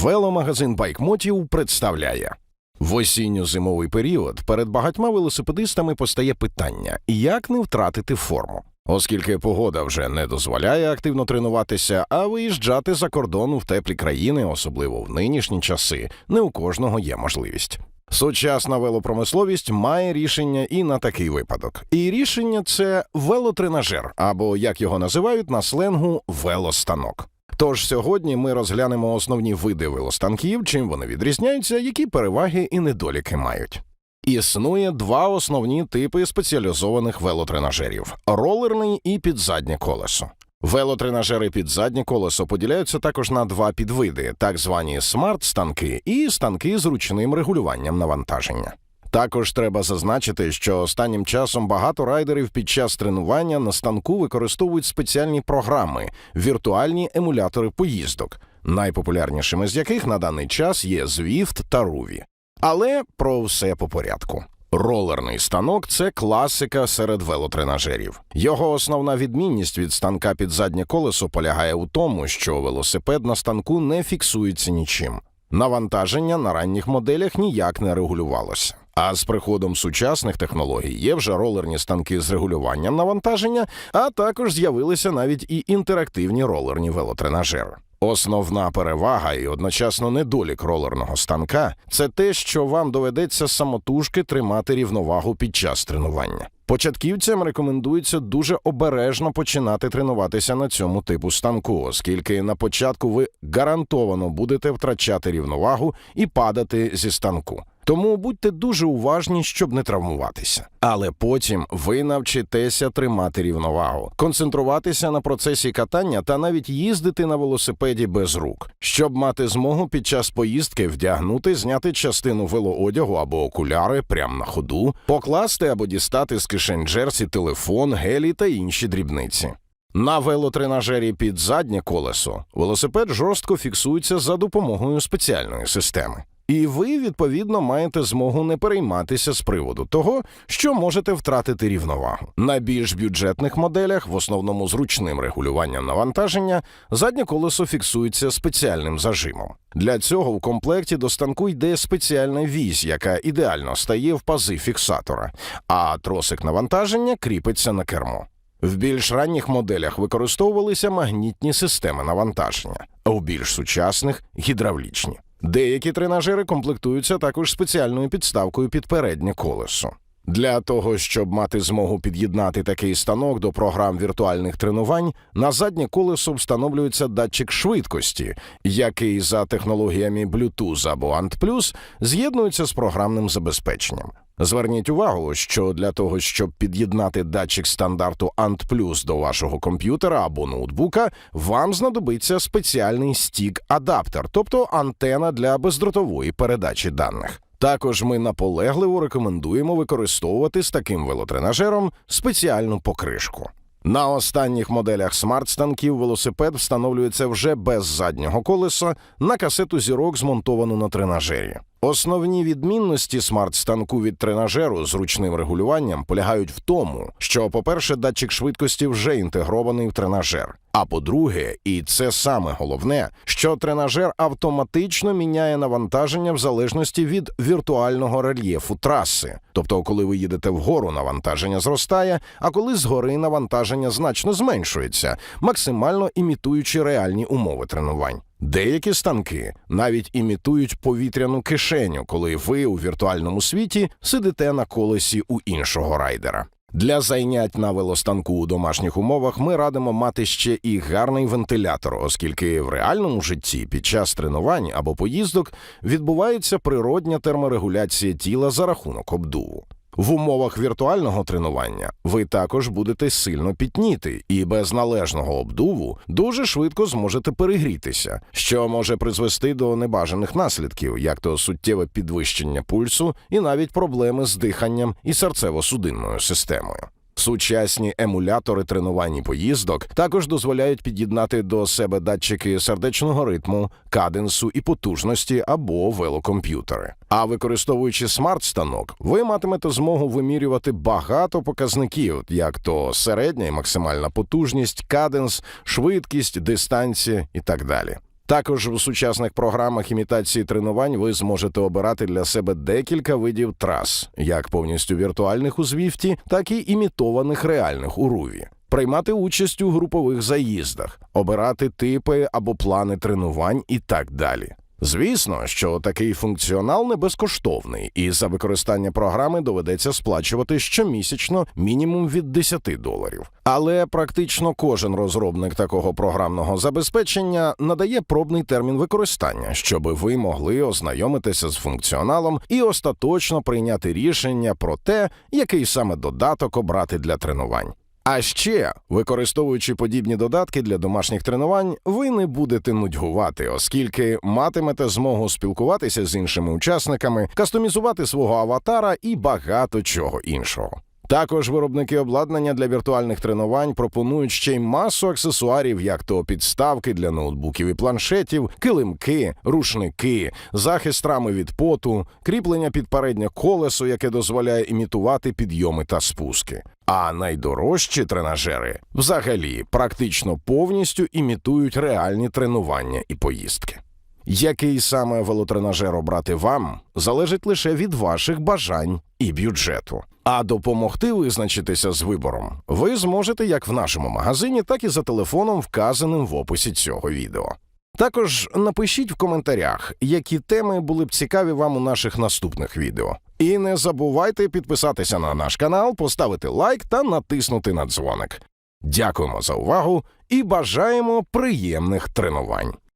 Веломагазин байкмотів представляє. В осінньо-зимовий період перед багатьма велосипедистами постає питання, як не втратити форму. Оскільки погода вже не дозволяє активно тренуватися, а виїжджати за кордон в теплі країни, особливо в нинішні часи, не у кожного є можливість. Сучасна велопромисловість має рішення і на такий випадок. І рішення це велотренажер, або як його називають на сленгу велостанок. Тож сьогодні ми розглянемо основні види велостанків, чим вони відрізняються, які переваги і недоліки мають. Існує два основні типи спеціалізованих велотренажерів: ролерний і підзаднє колесо. Велотренажери під заднє колесо поділяються також на два підвиди: так звані смарт-станки і станки з ручним регулюванням навантаження. Також треба зазначити, що останнім часом багато райдерів під час тренування на станку використовують спеціальні програми, віртуальні емулятори поїздок, найпопулярнішими з яких на даний час є Zwift та Ruvi. Але про все по порядку. Ролерний станок це класика серед велотренажерів. Його основна відмінність від станка під заднє колесо полягає у тому, що велосипед на станку не фіксується нічим. Навантаження на ранніх моделях ніяк не регулювалося. А з приходом сучасних технологій є вже ролерні станки з регулюванням навантаження, а також з'явилися навіть і інтерактивні ролерні велотренажери. Основна перевага і одночасно недолік ролерного станка це те, що вам доведеться самотужки тримати рівновагу під час тренування. Початківцям рекомендується дуже обережно починати тренуватися на цьому типу станку, оскільки на початку ви гарантовано будете втрачати рівновагу і падати зі станку. Тому будьте дуже уважні, щоб не травмуватися. Але потім ви навчитеся тримати рівновагу, концентруватися на процесі катання та навіть їздити на велосипеді без рук, щоб мати змогу під час поїздки вдягнути, зняти частину велоодягу або окуляри прямо на ходу, покласти або дістати з кишень джерсі телефон, гелі та інші дрібниці. На велотренажері під заднє колесо велосипед жорстко фіксується за допомогою спеціальної системи. І ви, відповідно, маєте змогу не перейматися з приводу того, що можете втратити рівновагу. На більш бюджетних моделях, в основному з ручним регулюванням навантаження, заднє колесо фіксується спеціальним зажимом. Для цього в комплекті до станку йде спеціальна вісь, яка ідеально стає в пази фіксатора, а тросик навантаження кріпиться на кермо. В більш ранніх моделях використовувалися магнітні системи навантаження, а у більш сучасних гідравлічні. Деякі тренажери комплектуються також спеціальною підставкою під переднє колесо. Для того, щоб мати змогу під'єднати такий станок до програм віртуальних тренувань, на заднє колесо встановлюється датчик швидкості, який за технологіями Bluetooth або ANT+, з'єднується з програмним забезпеченням. Зверніть увагу, що для того, щоб під'єднати датчик стандарту ANT+, до вашого комп'ютера або ноутбука, вам знадобиться спеціальний стік-адаптер, тобто антена для бездротової передачі даних. Також ми наполегливо рекомендуємо використовувати з таким велотренажером спеціальну покришку. На останніх моделях смарт-станків велосипед встановлюється вже без заднього колеса на касету зірок, змонтовану на тренажері. Основні відмінності смарт-станку від тренажеру з ручним регулюванням полягають в тому, що, по-перше, датчик швидкості вже інтегрований в тренажер. А по-друге, і це саме головне, що тренажер автоматично міняє навантаження в залежності від віртуального рельєфу траси. Тобто, коли ви їдете вгору, навантаження зростає, а коли згори навантаження значно зменшується, максимально імітуючи реальні умови тренувань. Деякі станки навіть імітують повітряну кишеню, коли ви у віртуальному світі сидите на колесі у іншого райдера. Для зайнять на велостанку у домашніх умовах ми радимо мати ще і гарний вентилятор, оскільки в реальному житті під час тренувань або поїздок відбувається природня терморегуляція тіла за рахунок обдуву. В умовах віртуального тренування ви також будете сильно пітніти і без належного обдуву дуже швидко зможете перегрітися, що може призвести до небажаних наслідків, як то суттєве підвищення пульсу і навіть проблеми з диханням і серцево-судинною системою. Сучасні емулятори тренувань поїздок також дозволяють під'єднати до себе датчики сердечного ритму, каденсу і потужності або велокомп'ютери. А використовуючи смарт-станок, ви матимете змогу вимірювати багато показників, як то середня і максимальна потужність, каденс, швидкість, дистанція і так далі. Також у сучасних програмах імітації тренувань ви зможете обирати для себе декілька видів трас, як повністю віртуальних у Звіфті, так і імітованих реальних у Руві. Приймати участь у групових заїздах, обирати типи або плани тренувань і так далі. Звісно, що такий функціонал не безкоштовний, і за використання програми доведеться сплачувати щомісячно мінімум від 10 доларів. Але практично кожен розробник такого програмного забезпечення надає пробний термін використання, щоб ви могли ознайомитися з функціоналом і остаточно прийняти рішення про те, який саме додаток обрати для тренувань. А ще, використовуючи подібні додатки для домашніх тренувань, ви не будете нудьгувати, оскільки матимете змогу спілкуватися з іншими учасниками, кастомізувати свого аватара і багато чого іншого. Також виробники обладнання для віртуальних тренувань пропонують ще й масу аксесуарів, як то підставки для ноутбуків і планшетів, килимки, рушники, захист рами від поту, кріплення під переднє колесо, яке дозволяє імітувати підйоми та спуски. А найдорожчі тренажери взагалі практично повністю імітують реальні тренування і поїздки. Який саме велотренажер обрати вам, залежить лише від ваших бажань і бюджету. А допомогти визначитися з вибором ви зможете як в нашому магазині, так і за телефоном, вказаним в описі цього відео. Також напишіть в коментарях, які теми були б цікаві вам у наших наступних відео. І не забувайте підписатися на наш канал, поставити лайк та натиснути на дзвоник. Дякуємо за увагу і бажаємо приємних тренувань!